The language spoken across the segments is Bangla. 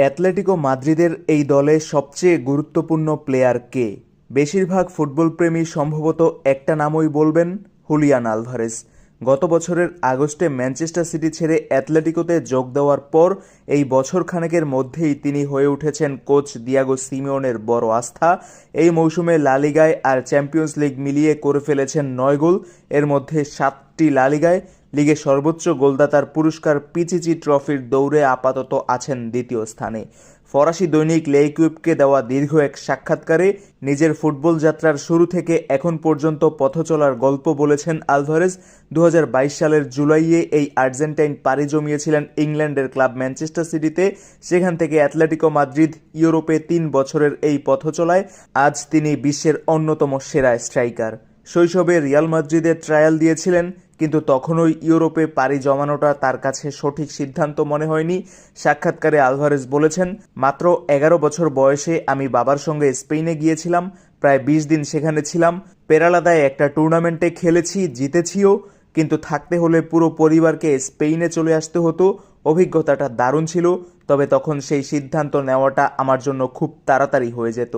অ্যাটলেটিকো মাদ্রিদের এই দলে সবচেয়ে গুরুত্বপূর্ণ প্লেয়ার কে? বেশিরভাগ ফুটবলপ্রেমী সম্ভবত একটা নামই বলবেন হুলিয়ান আলভারেজ। গত বছরের আগস্টে ম্যানচেস্টার সিটি ছেড়ে অ্যাটলেটিকোতে যোগ দেওয়ার পর এই বছর খানেকের মধ্যেই তিনি হয়ে উঠেছেন কোচ দিয়াগো সিমিওনের বড় আস্থা। এই মৌসুমে লালিগায় আর চ্যাম্পিয়ন্স লিগ মিলিয়ে করে ফেলেছেন নয় গোল। এর মধ্যে সাতটি লালিগায় লিগে সর্বোচ্চ গোলদাতার পুরস্কার পিচিচি ট্রফির দৌড়ে আপাতত আছেন দ্বিতীয় স্থানে। ফরাসি দৈনিক লেইকুইপকে দেওয়া দীর্ঘ এক সাক্ষাৎকারে নিজের ফুটবল যাত্রার শুরু থেকে এখন পর্যন্ত পথ চলার গল্প বলেছেন আলভারেজ। দু হাজার বাইশ সালের জুলাইয়ে এই আর্জেন্টাইন পাড়ি জমিয়েছিলেন ইংল্যান্ডের ক্লাব ম্যানচেস্টার সিটিতে। সেখান থেকে অ্যাটলেটিকো মাদ্রিদ ইউরোপে তিন বছরের এই পথ চলায় আজ তিনি বিশ্বের অন্যতম সেরা স্ট্রাইকার। শৈশবে রিয়াল মাদ্রিদের ট্রায়াল দিয়েছিলেন কিন্তু তখনই ইউরোপে পাড়ি জমানোটা তার কাছে সঠিক সিদ্ধান্ত মনে হয়নি, সাক্ষাৎকারে আলভারেজ বলেছেন, মাত্র এগারো বছর বয়সে আমি বাবার সঙ্গে স্পেনে গিয়েছিলাম, প্রায় বিশ দিন সেখানে ছিলাম, পেরালাদায় একটা টুর্নামেন্টে খেলেছি, জিতেছিও, কিন্তু থাকতে হলে পুরো পরিবারকে স্পেনে চলে আসতে হতো, অভিজ্ঞতাটা দারুণ ছিল তবে তখন সেই সিদ্ধান্ত নেওয়াটা আমার জন্য খুব তাড়াতাড়ি হয়ে যেত।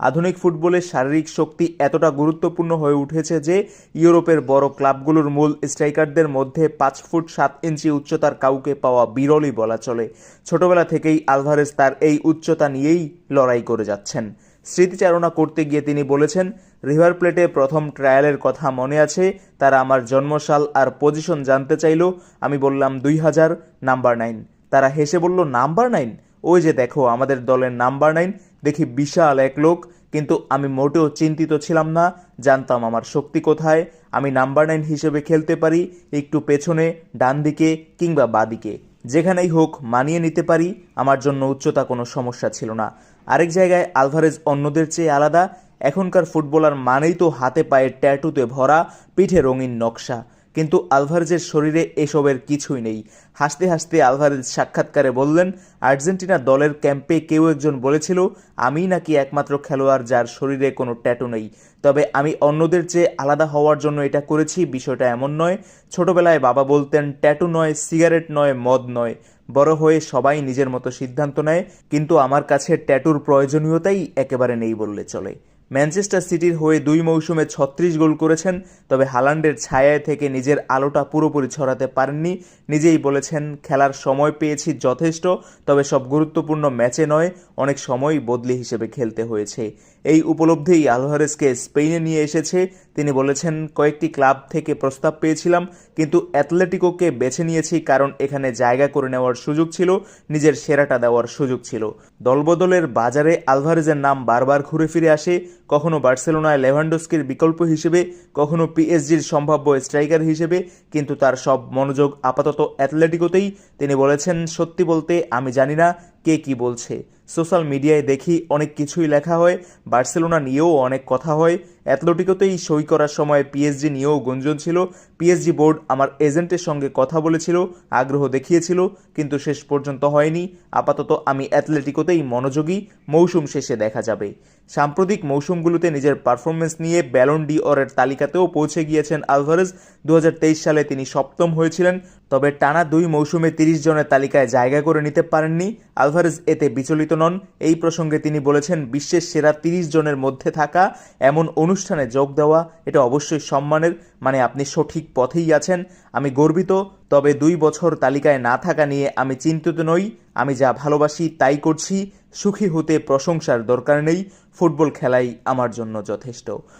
আধুনিক ফুটবলে শারীরিক শক্তি এতটা গুরুত্বপূর্ণ হয়ে উঠেছে যে, ইউরোপের বড় ক্লাবগুলোর মূল স্ট্রাইকারদের মধ্যে পাঁচ ফুট সাত ইঞ্চি উচ্চতার কাউকে পাওয়া বিরলই বলা চলে। ছোটবেলা থেকেই আলভারেজ তার এই উচ্চতা নিয়েই লড়াই করে যাচ্ছেন। স্মৃতিচারণা করতে গিয়ে তিনি বলেছেন, রিভার প্লেটে প্রথম ট্রায়ালের কথা মনে আছে, তারা আমার জন্মসাল আর পজিশন জানতে চাইল। আমি বললাম দুই হাজার, নাম্বার নাইন। তারা হেসে বলল, নাম্বার নাইন? ওই যে দেখো, আমাদের দলের নাম্বার নাইন। দেখি বিশাল এক লোক, কিন্তু আমি মোটেও চিন্তিত ছিলাম না। জানতাম আমার শক্তি কোথায়। আমি নাম্বার নাইন হিসেবে খেলতে পারি, একটু পেছনে ডান দিকে কিংবা বাদিকে। যেখানেই হোক, মানিয়ে নিতে পারি। আমার জন্য উচ্চতা কোনো সমস্যা ছিল না। আরেক জায়গায় আলভারেজ অন্যদের চেয়ে আলাদা। এখনকার ফুটবলার মানেই তো হাতে পায়ে ট্যাটুতে ভরা, পিঠে রঙিন নকশা। কিন্তু আলভারেজের শরীরে এসবের কিছুই নেই। হাসতে হাসতে আলভারেজ সাক্ষাৎকারে বললেন, আর্জেন্টিনা দলের ক্যাম্পে কেউ একজন বলেছিল, আমি নাকি একমাত্র খেলোয়াড় যার শরীরে কোনো ট্যাটু নেই। তবে আমি অন্যদের চেয়ে আলাদা হওয়ার জন্য এটা করেছি, বিষয়টা এমন নয়। ছোটবেলায় বাবা বলতেন ট্যাটু নয় সিগারেট নয়, মদ নয়। বড় হয়ে সবাই নিজের মতো সিদ্ধান্ত নেয়, কিন্তু আমার কাছে ট্যাটুর প্রয়োজনীয়তাই একেবারে নেই বললে চলে। ম্যানচেস্টার সিটির হয়ে দুই মৌসুমে ছত্রিশ গোল করেছেন, তবে হালান্ডের ছায়ায় থেকে নিজের আলোটা পুরোপুরি ছড়াতে পারেননি। নিজেই বলেছেন, খেলার সময় পেয়েছি যথেষ্ট, তবে সব গুরুত্বপূর্ণ ম্যাচে নয়, অনেক সময় বদলি হিসেবে খেলতে হয়েছে। এই উপলব্ধিই আলভারেজকে স্পেনে নিয়ে এসেছে। তিনি বলেছেন, কয়েকটি ক্লাব থেকে প্রস্তাব পেয়েছিলাম, কিন্তু অ্যাথলেটিকোকে বেছে নিয়েছি কারণ এখানে জায়গা করে নেওয়ার সুযোগ ছিল, নিজের সেরাটা দেওয়ার সুযোগ ছিল। দলবদলের বাজারে আলভারেজের নাম বারবার ঘুরে ফিরে আসে কখনো বার্সেলোনায় লেভানডোস্কির বিকল্প হিসেবে, কখনো পিএসজির সম্ভাব্য স্ট্রাইকার হিসেবে, কিন্তু তার সব মনোযোগ আপাতত অ্যাথলেটিকোতেই তিনি বলেছেন, সত্যি বলতে আমি জানি না কে কি বলছে। সোশ্যাল মিডিয়ায় দেখি অনেক কিছুই লেখা হয়, বার্সেলোনা নিয়েও অনেক কথা হয়। অ্যাথলেটিকোতেই সই করার সময় পিএসজি নিয়েও গুঞ্জন ছিল। পিএসজি বোর্ড আমার এজেন্টের সঙ্গে কথা বলেছিল, আগ্রহ দেখিয়েছিল, কিন্তু শেষ পর্যন্ত হয়নি। আপাতত আমি অ্যাথলেটিকোতেই মনোযোগী, মৌসুম শেষে দেখা যাবে। সাম্প্রতিক মৌসুমগুলোতে নিজের পারফরমেন্স নিয়ে ব্যালন ডি অরের তালিকাতেও পৌঁছে গিয়েছেন আলভারেজ। দু হাজার তেইশ সালে তিনি সপ্তম হয়েছিলেন। তবে টানা দুই মৌসুমে তিরিশ জনের তালিকায় জায়গা করে নিতে পারেননি। আলভারেজ এতে বিচলিত নন। এই প্রসঙ্গে তিনি বলেছেন, বিশ্বের সেরা তিরিশ জনের মধ্যে থাকা, এমন অনুষ্ঠানে যোগ দেওয়া, এটা অবশ্যই সম্মানের। মানে আপনি সঠিক পথেই আছেন। আমি গর্বিত, তবে দুই বছর তালিকায় না থাকা নিয়ে আমি চিন্তিত নই। আমি যা ভালোবাসি তাই করছি। সুখী হতে প্রশংসার দরকার নেই। ফুটবল খেলাই আমার জন্য যথেষ্ট।